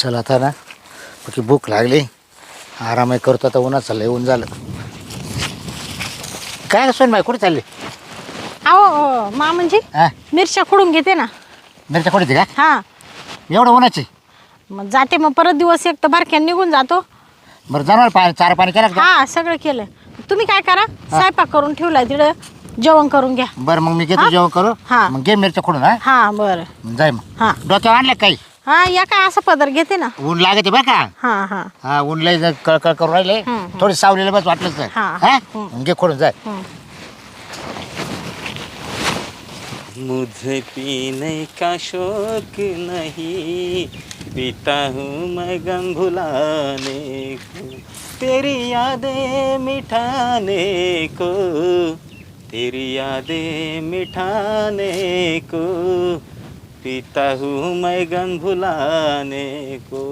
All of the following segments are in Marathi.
चल आता ना. बाकी भूक लागली. आराम करतो आता उन्हात चाललं येऊन झालं. काय सोन बाई कुठे चालली? अहो अहो, मा म्हणजे हा? मिरच्या खुडून घेते ना. मिरच्या कुठे का? हा. एवढं उन्हाची? मग जाते मग परत दिवस एक तर बारक्यान निघून जातो. बरं जाणार पाणी चारा पाणी केलं का? हा सगळं केलं. तुम्ही काय करा स्वयंपाक करून ठेवलाय तिकडं. जेवण करून घ्या. बरं मग मी घेतो हा? जेवण करू हा. मग घे मिरच्या कुठून हा? हा बरं. जाय मग. हा. डोक्यावर आणलं काही? हा या काय असं पदर घेते ना. ऊन लागते बरं का? हा हा. हा ऊन लय कळकळ करून राहिले. थोडी सावलेलं बस वाटलं तर हा, हा? घे खोडून जाय. मुझे पीने का शौक नहीं पीता हूँ मैं गम भुलाने को तेरी यादें मिठाने को तेरी यादें मिठाने को पीता हूँ मैं गम भुलाने को।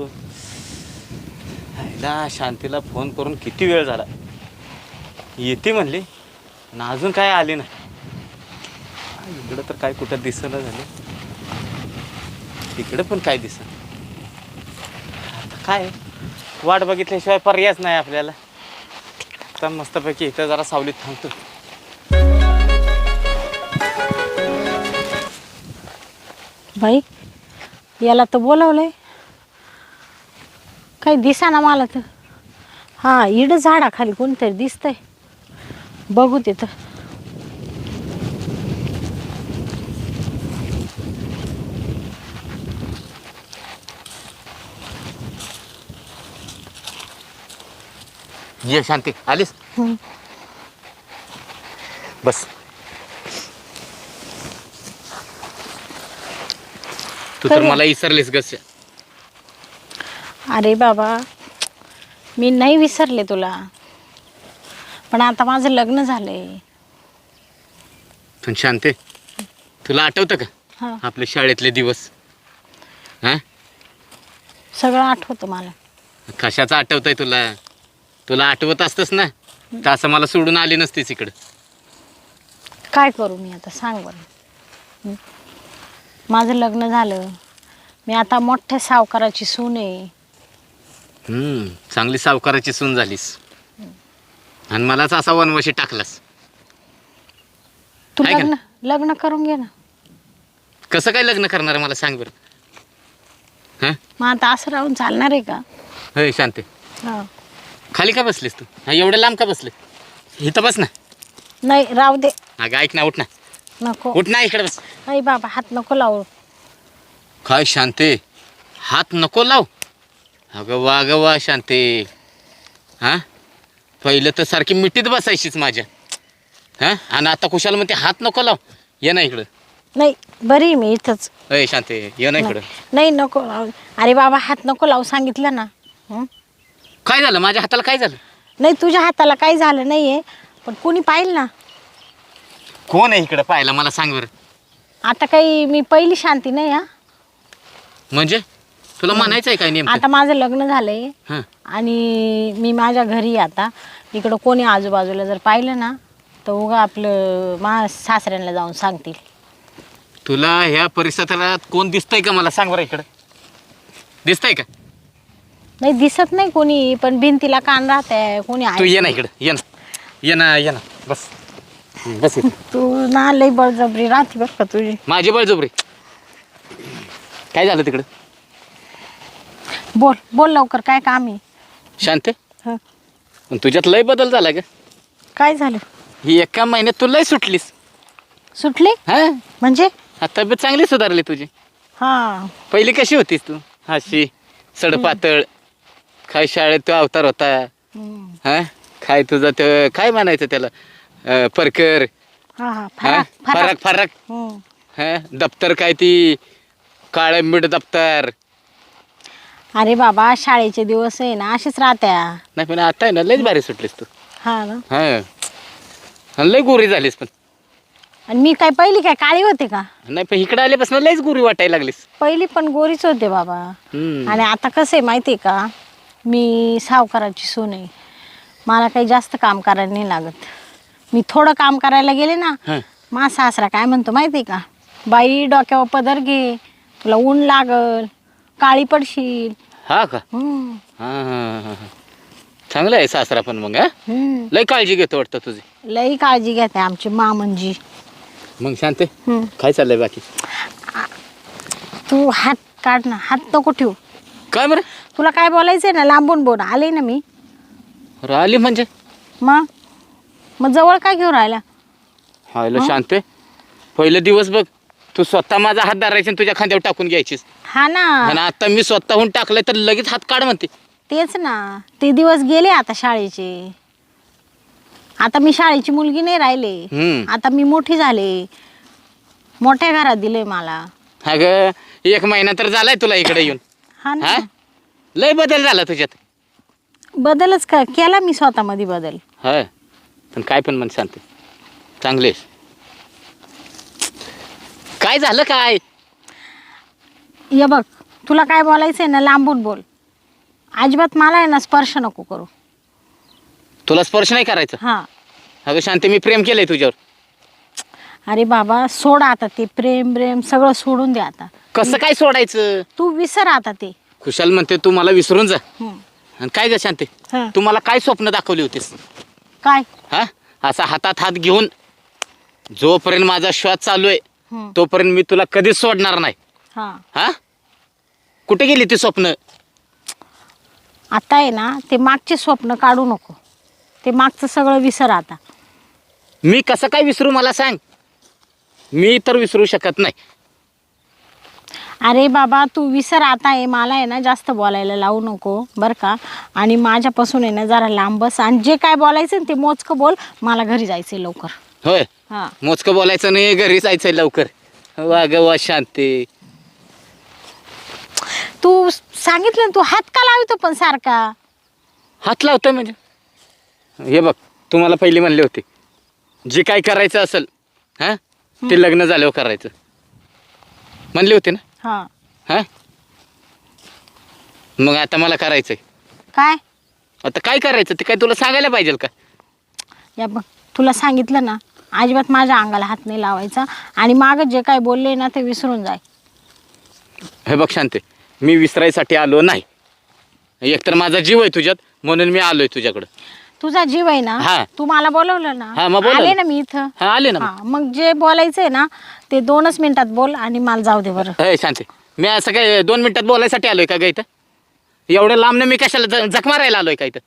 ना शांतीला फोन करून किती वेळ झाला? येते म्हणली ना अजून काय आले ना इकडं तर काय कुठं दिसलं झालं. तिकडं पण काय दिसत आता काय? वाट बघितल्याशिवाय पर्यायच नाही आपल्याला. आता मस्तपैकी इथं जरा सावलीत थांबतो. बाई याला तर बोलवलंय. काही दिसा ना मला तर. हा इड झाडाखाली कोणतरी दिसतंय. बघू तिथं ये शांती आलीस. बस. तू तर खरं. मला विसरलीस गस अरे बाबा मी नाही विसरले तुला. पण आता माझं लग्न झालंय. पण शांते तुला आठवतं का? हा. आपले शाळेतले दिवस? हा? सगळं आठवतं मला. कशाचं आठवतंय तुला? तुला आठवत असतंच ना? तर असं मला सोडून आली नसतीस इकडं. काय करू मी आता? सांग बरं? माझं लग्न झालं. मी आता मोठ्या सावकाराची सून आहे. हम्म, चांगली सावकाराची सून झालीस. आणि मलाच असा वनवशी टाकलास. तू आहे का लग्न लग्न करून घे ना. कसं काय लग्न करणार आहे मला सांग बरं. हां? मग आता असं राहून चालणार आहे का? होय शांते. हा. खाली का बसलीस तू? हा एवढं लांब का बसले? इथं बस ना. नाही राहू दे. अगं ऐक ना उठ ना. नको. उठ ना इकडे बस. नाही बाबा हात नको लावू. काय शांते? हात नको लाव. अगं वा ग वा शांते. हां? पहिलं तर सारखी मिठीत बसायचीच माझ्या. हां? आणि आता कुशाला म्हणते हात नको लाव. ये ना इकडं. नाही बरी आहे मी इथंच. अय शांते ये ना इकडं. नाही नको लावू. अरे बाबा हात नको लावू सांगितलं ना. हं? काय झालं? माझ्या हाताला काय झालं? नाही तुझ्या हाताला काही झालं नाही आहे पण कोणी पाहिलं ना? कोण आहे इकडं पाहायला? मला सांग बरं. आता काही मी पहिली शांती नाही हा. म्हणजे? तुला म्हणायचं आहे काय नेमकं? आता माझं लग्न झालंय. हां. आणि मी माझ्या घरी आहे आता. इकडं कोणी आजूबाजूला जर पाहिलं ना तर उगा आपलं मा सासऱ्यांना जाऊन सांगतील. तुला ह्या परिसराला कोण दिसतंय का? मला सांग बरं इकडं. दिसतंय का? नाही दिसत नाही कोणी पण भिंतीला कान राहते कोणी तू आहे ये ना इकडं. ये ना. ये ना ये ना. बस. तू ना लई बळजबरी राहते बरं का तुझी. माझी बळजबरी. काय झालं तिकडं? बोल बोल लवकर काय काम आहे? शांत? हं. पण तुझ्यात लय बदल झाला का काय झालं? ही एका महिन्यात तू लय सुटलीस. सुटली? हा? म्हणजे? हा, तब्येत चांगली सुधारली तुझी. हा. पहिली कशी होतीस तू? हाशी सडपातळ काय शाळेत तो अवतार होता. हम्म. हा? काय तुझं ते काय म्हणायचं त्याला? अं, परकर. हा हा हा? फरक फरक. फरक फरक. हम्म. हा? दप्तर काय ती? काळं मीठ दप्तर. अरे बाबा शाळेचे दिवस आहे ना असेच राहत्या. नाही पण आता आहे ना लयच भारी सुटलीस तू. हा ना. हा. आणि लय गोरी झालीस पण. आणि मी काय पहिली काय काळी होते का? नाही पण इकडे आल्यापासून लयच गोरी वाटायला लागलीस. पहिली पण गोरीच होते बाबा. हम्म. आणि आता कसं आहे माहिती आहे का? मी सावकाराची सून आहे. मला काही जास्त काम करायला नाही लागत. मी थोडं काम करायला गेले ना हं. मा सासरा काय म्हणतो माहिती का? बाई डोक्यावर पदर घे तुला ऊन लागल काळी पडशील. हा का? हम्म, हा हा हा, हा. चांगलं आहे सासरा पण मग हा? हम्म. लय काळजी घेतो वाटतं तुझी. लई काळजी घेते आमची मामनजी. मग शांते हम्म. काय चाललंय बाकी? तू हात काढ ना हात नको ठेवू. काय बरं? तुला काय बोलायचंय ना लांबून बोल आले ना मी. राहिली म्हणजे? मग? मग जवळ काय घेऊन राहिला? हायला शांते पहिले दिवस बघ तू स्वतः माझा हात धरायची आणि तुझ्या खांद्यावर टाकून घ्यायचीस. हा ना. आणि आता मी स्वतःहून टाकलंय तर लगेच हात काढ म्हणते. तेच ना. ते दिवस गेले आता शाळेचे. आता मी शाळेची मुलगी नाही राहिले. हम्म. आता मी मोठी झाले. मोठ्या घरात दिले मला. अगं एक महिना तर झालाय तुला इकडे येऊन. हा ना. हा? लय बदल झाला तुझ्यात. बदलच का? केला मी स्वतःमध्ये बदल. हा. पण काय पण मन शांत चांगले काय झालं काय? ये बघ तुला काय बोलायचंय ना लांबून बोल. अजिबात मला आहे ना स्पर्श नको करू. तुला स्पर्श नाही करायचं? हा. अगं शांती मी प्रेम केलंय तुझ्यावर. अरे बाबा सोड आता ते प्रेम प्रेम सगळं सोडून दे आता. कसं काय सोडायचं? तू विसर आता ते. खुशाल म्हणते तू मला विसरून जा. आणि काय ग शांती हा. तू मला काय स्वप्न दाखवली होतीस? काय? हा? असा हातात हात घेऊन जोपर्यंत माझा श्वास चालू आहे हम्म. तोपर्यंत मी तुला कधीच सोडणार नाही. हा. हा? कुठे गेली ती स्वप्न? आता आहे ना ते मागचे स्वप्न काढू नको. ते मागचं सगळं विसर आता. मी कसं काय विसरू मला सांग. मी तर विसरू शकत नाही. अरे बाबा तू विसर आता आहे मला आहे ना जास्त बोलायला लावू नको बरं का? आणि माझ्यापासून आहे ना जरा लांब बस आणि जे काय बोलायचं ना ते मोजकं बोल मला घरी जायचं आहे लवकर. होय? हां. मोजकं बोलायचं नाही घरी जायचंय लवकर. वा ग वा शांती. तू सांगितलं ना तू हात का लावतो पण सारखा? हात लावतोय म्हणजे? हे बघ तुम्हाला पहिली म्हणले होते जे काय करायचं असेल हा? ते लग्न झाल्यावर करायचं. म्हणले होते ना? हां. हा? मग आता मला करायचंय. काय? आता काय करायचं? ते काय तुला सांगायला पाहिजे का? या बघ तुला सांगितलं ना अजिबात माझ्या अंगाला हात नाही लावायचा आणि मागं जे काय बोलले ना ते विसरून जाय. हे बघ शांते मी विसरायसाठी आलो नाही. एकतर माझा जीव आहे तुझ्यात म्हणून मी आलोय तुझ्याकडं. तुझा जीव आहे ना हा. तू मला बोलवलं हा, ना मग बोलवलं. आले ना. मी इथं. हा आले ना हा मग. जे बोलायचंय ना ते दोनच मिनिटात बोल आणि मला जाऊ दे बरं. हे शांते. मी असं काय दोन मिनिटात बोलायसाठी आलोय का ग इथं? एवढं लांबनं मी कशाला ज- जख मारायला आलोय का इथं?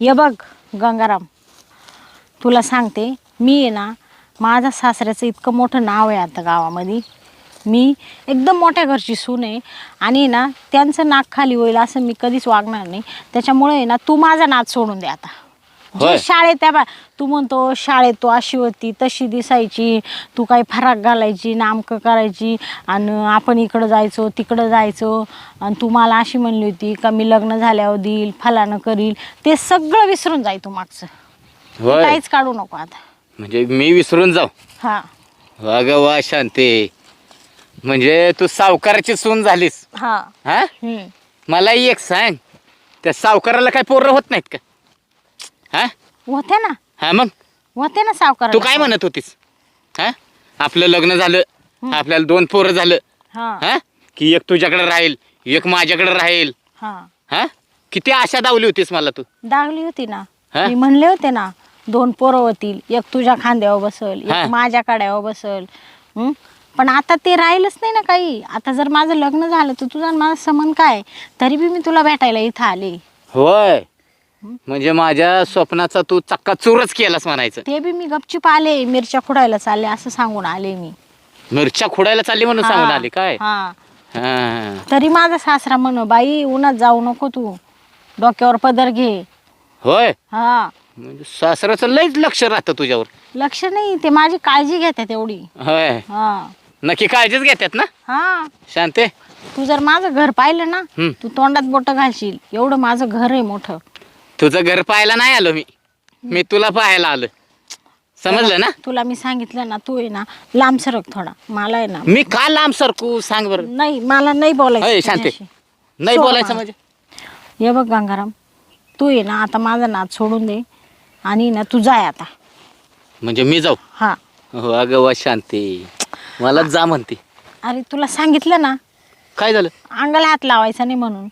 ये बघ गंगाराम. तुला सांगते मी आहे ना माझ्या सासऱ्याचं इतकं मोठं नाव आहे आता गावामध्ये. मी एकदम मोठ्या घरची सून आहे आणि ना त्यांचं नाक खाली होईल असं मी कधीच वागणार नाही. त्याच्यामुळे आहे ना तू माझा नाद सोडून दे आता. होय. जे शाळेत त्या बा तू म्हणतो शाळेत तू अशी होती तशी दिसायची तू काही फराक घालायची नामकं करायची आणि आपण इकडं जायचो तिकडं जायचो आणि तू मला अशी म्हणली होती का मी लग्न झाल्यावर देईल फलानं करील ते सगळं विसरून जाय तू मागचं. होय. काहीच काढू नको आता. म्हणजे मी विसरून जाऊ. हा. वा ग वा शांते. म्हणजे तू सावकाराची सून झालीस. हा. हा? हम्म. मलाही एक सांग त्या सावकाराला काय पोरं होत नाहीत का? हा? होते ना. हा मग? होते ना सावकार तू काय म्हणत होतीस? हा? आपलं लग्न झालं आपल्याला दोन पोरं झालं. हा. हा? की एक तुझ्याकडे राहील एक माझ्याकडे राहील. हा. हा? किती आशा दावली होतीस मला तू? दागली होती ना. हा? मी म्हणले होते ना दोन पोरं होतील एक तुझ्या खांद्यावर बसल हा. एक माझ्या कड्यावर बसल. हं? पण आता ते राहिलंच नाही ना काही. आता जर माझं लग्न झालं तर तुझा आणि माझा संबंध काय? तरी बी मी तुला भेटायला इथं आले. होय. म्हणजे माझ्या स्वप्नाचा तू चक्का चूरच केलास म्हणायचं. ते बी मी गपचूप आले मिरच्या खुडायला चालले असं सांगून आले मी. मिरच्या खोडायला चालली म्हणून सांगून आली काय? हा. हा. तरी माझा सासरा म्हण बाई उन्हात जाऊ नको तू. डोक्यावर पदर घे. होय? हा. म्हणजे सासऱ्याचं लयच लक्ष राहतं तुझ्यावर. लक्ष नाही ते माझी काळजी घेतात एवढी. होय. हा. नक्की काळजीच घेतात ना? हा. शांते? तू जर माझं घर पाहिलं ना. तू तोंडात बोट घालशील. एवढं माझं घर आहे मोठं. तुझं घर पाहायला नाही आलो मी. मी तुला पाहायला आलो. समजलं ना? तुला मी सांगितलं ना तू आहे ना लांब सरक थोडा. मला आहे ना. मी का लांब सरकू? सांग बरं. नाही मला नाही बोलायचं शांते तुझ्याशी. नाही सोड बोलायचं मला. म्हणजे? ये बघ गंगाराम तू आहे ना आता माझा नाद सोडून दे आणि ना तू जाय आता. म्हणजे मी जाऊ? हा. हो अगं वा शांती मला जा म्हणते. अरे तुला सांगितलं ना. काय झालं? अंगाला हात लावायचा नाही म्हणून.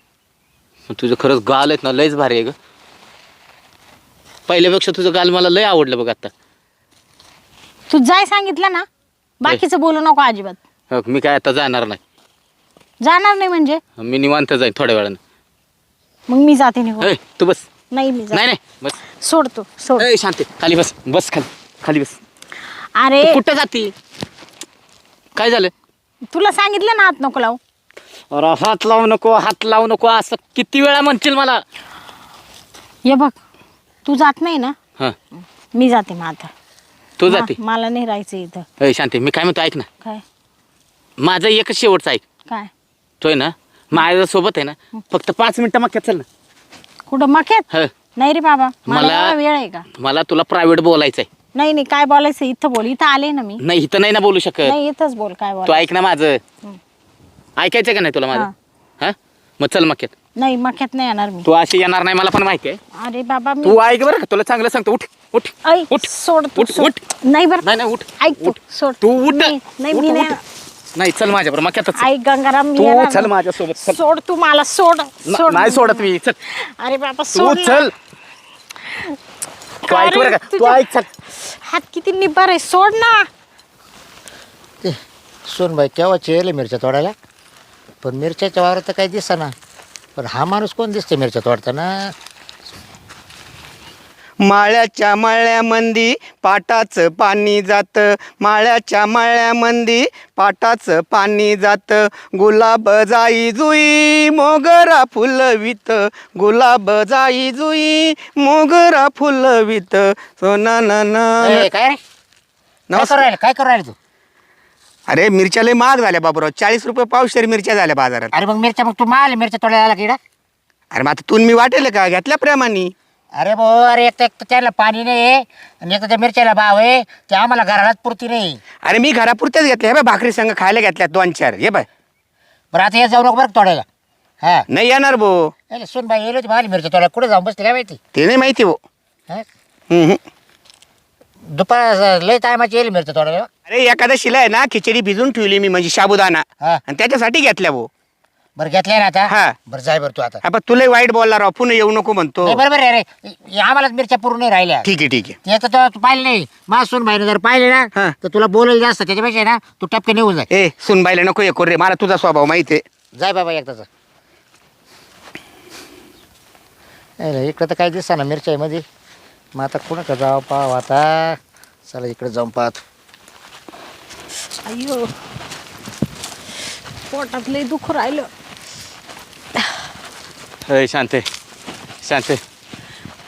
तुझं खरंच गाल आहेत ना लयच भारी आहे ग. पहिल्यापेक्षा तुझं गाल मला लय आवडलं बघ आता. तू जाय सांगितलं ना बाकीचं बोलू नको अजिबात. हो, मी काय आता जाणार नाही. जाणार नाही म्हणजे? मी निवांत जाईन थोड्या वेळानं. मग मी जाते निघून. ए, तू बस. नाही मी नाही जाते. नाही बस. सोडतो सोड. ए, शांती खाली बस बस खाली खाली बस. अरे. तू कुठं जाती? काय झालं? तुला सांगितलं ना हात नको लावू. अरे हात लावू नको हात लावू नको असं किती वेळा म्हणशील मला? ये बघ तू जात नाही ना? हा. मी जाते मग आता. तू जाते? मा- मला नाही राहायचं इथं. ए, शांती मी काय म्हणतो ऐक ना. काय? माझं एकच शेवटचं ऐक. काय? तोय ना माझ्या सोबत आहे ना फक्त पाच मिनिटं मग चल ना. कुठं मक्यात ह. नाही रे बाबा मला मला- एवढा वेळ आहे का? मला तुला प्रायव्हेट बोलायचं आहे नाही नाही काय बोलायचं इथं बोल इथं आले ना मी. नाही इथं नाही ना बोलू शकत. नाही इथंच बोल काय तू बोल ऐक ना माझं. ऐकायचं का नाही तुला माझं? हा. मग चल मग नाही मक्यात नाही येणार मी. तू अशी येणार नाही मला पण माहिती आहे. अरे बाबा मी तू ऐक बरं का तुला चांगलं सांगतो. उठ उठ ऐ उठ सोड तू उठ, सोड. उठ. नाही बरं. नाही नाही उठ ऐक तू उठ. सोड. तू उठ. नाही नाही, मी उठ. नाही नाही चल माझ्याबरोबर मग चल. ऐक गंगाराम मी तू येणार चल नाही. माझ्यासोबत चल. सोड तू मला सोड न- सोड नाही सोडत मी चल. अरे बाबा तू सोड ना. चल. तू ऐक बरं का तू तुझ्या- ऐक चल. हात किती निब्बर आहे सोड ना. ते सोनबाई केव्हाची येले मिरच्या तोडायला? पण मिरच्याच्या वावरात तर काही दिसेना. पण हा माणूस कोण दिसते मिरच्या तोडताना माळ्याच्या मळ्यामंदी पाटाचं पाणी जातं माळ्याच्या मळ्यामंदी पाटाचं पाणी जातं. गुलाब जाई जुई मोगरा फुलवित गुलाब जाई जुई मोगरा फुलवित सोना ना. ए, काय रे? काय नमस्कार. करू राहिले? काय करू राहिले तू? अरे मिरच्या लय महाग झाल्या बाबूराव. चाळीस रुपये पावशेर मिरच्या झाल्या बाजारात. अरे मग मिरच्या मग तू माल मिरच्या तोडायला आला किडा अरे मग आता तुम्ही मी वाटेल का? घेतल्या प्रेमाने? अरे भाऊ अरे एक तर एक तर त्याला पाणी नाही आणि एक तर त्या मिरच्याला भाव आहे ते आम्हाला घरालाच पुरती नाही. अरे मी घरापुरत्याच घेतल्या. हे बाय भाकरी संघ खायला घेतल्या दोन चार. हे बाय बरं आता हे जाऊ नको बरं का तोडायला. हा. नाही येणार भाऊ. अरे सोनबाई येलो होती माल मिरच्या तोडायला. कुठे जाऊन बसते काय माहिती? ते नाही माहिती भाऊ. हा? हम्म, हम्म. दुपार लय टायमाची येईल मिरच्या तोडायला. अरे एकादशीला आहे ना खिचडी भिजून ठेवली मी म्हणजे साबुदाणा हा. आणि त्याच्यासाठी घेतल्या भाऊ बरं घेतलंय ना आता? हा. बरं जाय बरं तू आता. आपण तुला वाईट बोलला राव पुन्हा येऊ नको म्हणतो. नाही बरोबर आहे रे. हे आम्हालाच मिरच्या पूर्ण नाही राहिल्या. ठीक आहे ठीक आहे. ते तर तो- पाहिलं नाही. मा सून बाईने जर पाहिले ना हा. तर तुला बोलायला जास्त त्याच्यापेक्षा ना तू टपके निघून जाय. ए सुनबाईला नको हे करू रे. मला तुझा स्वभाव माहिती आहे. जाय बाबा एकदाच इकडं तर काय दिसा ना मिरच्या मध्ये मग आता कुणाकडे जावं पाव आता? चला इकडे जाऊन पाहतो. अय्यो पोटात लय दुख राहिलं. ए, शांते शांते.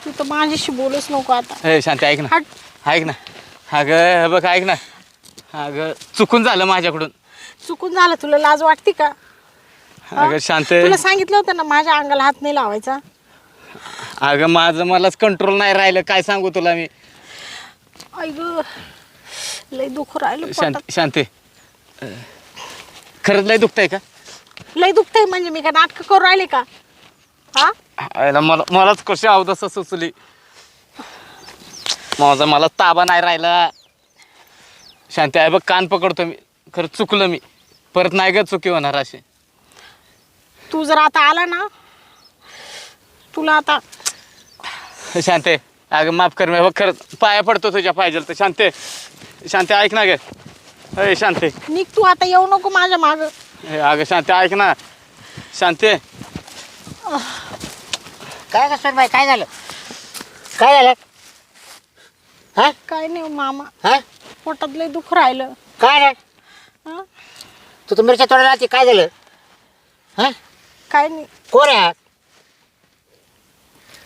तू तर माझ्याशी बोलूच नको आता. ए शांते ऐक ना. हट. ऐक ना. अगं हे बघ ऐक ना. अगं चुकून झालं माझ्याकडून. चुकून झालं तुला लाज वाटते का? हा? अगं शांते. तुला सांगितलं होतं ना माझ्या अंगाला हात नाही लावायचा? अगं माझं मलाच कंट्रोल नाही राहिलं. काय सांगू तुला मी? ऐक लय दुख राहिलं शांत पोटात. शांते अं, खरंच लय दुखतंय का? लय दुखतंय म्हणजे मी काय नाटक करू राहिले का? हा? आयला मला मलाच कशी अवदसा सुचली? माझा मला ताबा नाही राहिला. शांती आहे बघ कान पकडतो मी. खरं चुकलं मी. परत नाही ग चुकी होणार असे तू जर आता आला ना तुला आता शांते अगं माफ कर मी बघ खरं पाया पडतो तुझ्या पाहिजे तर. शांते शांते ऐक ना ग. अय शांते. निघ तू आता येऊ नको माझ्या माग. ए, अगं शांते ऐक ना. शांते. काय का सोनबाई काय झालं? काय झालं? हा? काय नाही हो मामा. हा? पोटात लय दुख राहिलं. काय हा? तू तर मिरच्या तोडायला आलती काय झालं? हा? काय नाही. कोण आहे हा?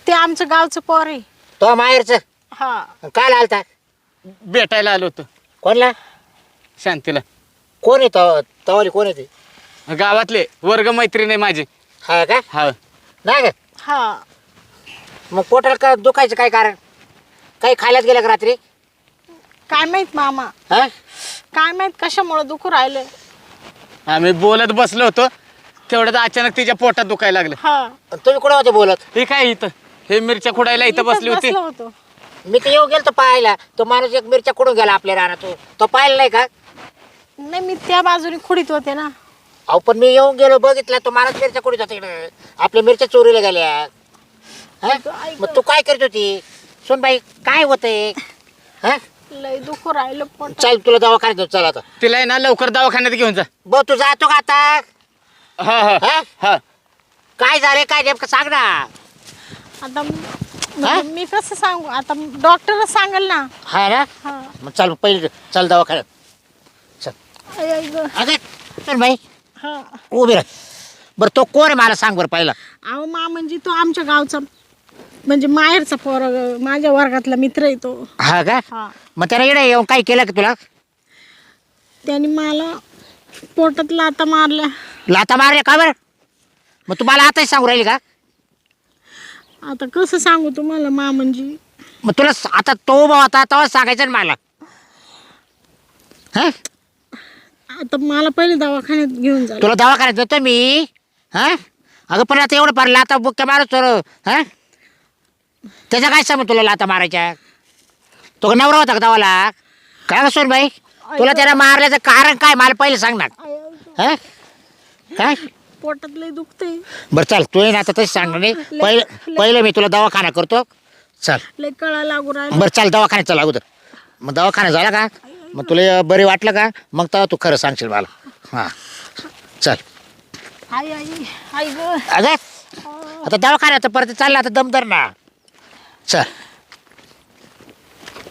ते आमचं गावचं पोर आहे. तो माहेरचं? हा. काय आलता? भेटायला आलो होतो. कोणला? शांतीला. कोण आहे तो? तवाली कोण आहे ते? गावातले वर्ग मैत्रीण आहे माझी. हा का? हा. नाही का? हा. मग पोटाला का दुखायचं काय कारण? काही खायलाच गेलं का रात्री? काय माहीत मामा? हा? काय माहीत कशामुळे दुखू राहिलं? आम्ही बोलत बसलो होतो. तेवढ्यात अचानक तिच्या पोटात दुखायला लागलं. हा. आणि तुम्ही कुठं होते बोलत? हे काय इथं? हे मिरच्या खुडायला इथं बसली होती. बसलो होतो. मी तर येऊ गेलो तो पाहायला. तो माणूस एक मिरच्या कुठून गेला आपल्या रानात. तो तो पाहिला नाही का? नाही मी त्या बाजूने खुडीत होते ना. अहो पण मी येऊन गेलो बघितलं. तो मलाच मिरच्या कुठे जाते इकडे आपल्या मिरच्या चोरीला गेल्या. हा? मग तू काय करत होती? सुन बाई काय होतंय? हा? लय दुःख राहिलं पण चल तुला दवाखान्यात नेऊ, चल आता. तिला आहे ना लवकर दवाखान्यात घेऊन जा. भाऊ तू जातो का आता? हा हा. हा? हा. काय झाले काय नेमकं सांग ना. आता म्हणजे मी कसं सांगू? आता डॉक्टरच सांगेल ना. हा ना? हा. मग चल पहिले चल दवाखान्यात. चल. आई, आई गं. अगं चल बाई. हा. उभी राह. बरं तो कोण आहे मला सांग बरं पहिला. अहो मा म्हणजे तो आमच्या गावचा. म्हणजे माहेरचा पोर माझ्या वर्गातला मित्र आहे तो. हा का? हा. मग त्याला इकडे येऊन काय केलं का तुला? त्याने मला पोटात लाता मारल्या. लाता मारले का बरं? मग तुम्हाला आताच सांगू राहिली का? आता कसं सांगू तुम्हाला मा म्हणजे मग तुला स- आता तो भाऊ आता तेव्हा सांगायचं ना मला. हा? आता मला पहिले दवाखान्यात घेऊन जा. तुला दवाखान्यात देतो मी. हा? अगं पण आता एवढं पार लाता बुक्या मारत चोर हा? त्याचा काय समज तुला लाता मारायच्या तो का नवरा होता का दवाला काय का सोन बाई तुला त्याला मारल्याचं कारण काय? मला पहिले सांग ना. हा? काय? पोटात लय दुखते बरं चल तू ये ना आता तसं सांग नाही. पहिलं पहिलं मी तुला दवाखाना करतो. चल. लय कळा लागू राहिला. बरं चाल दवाखान्यात चल अगोदर. मग दवाखाना झाला का? मग तुला बरे वाटलं का? मग तेव्हा तू खरं सांगशील मला. हां. चल. आई आई आई ग. अगं आता दवाखान्यात परत चालला आता दमदार ना. चल.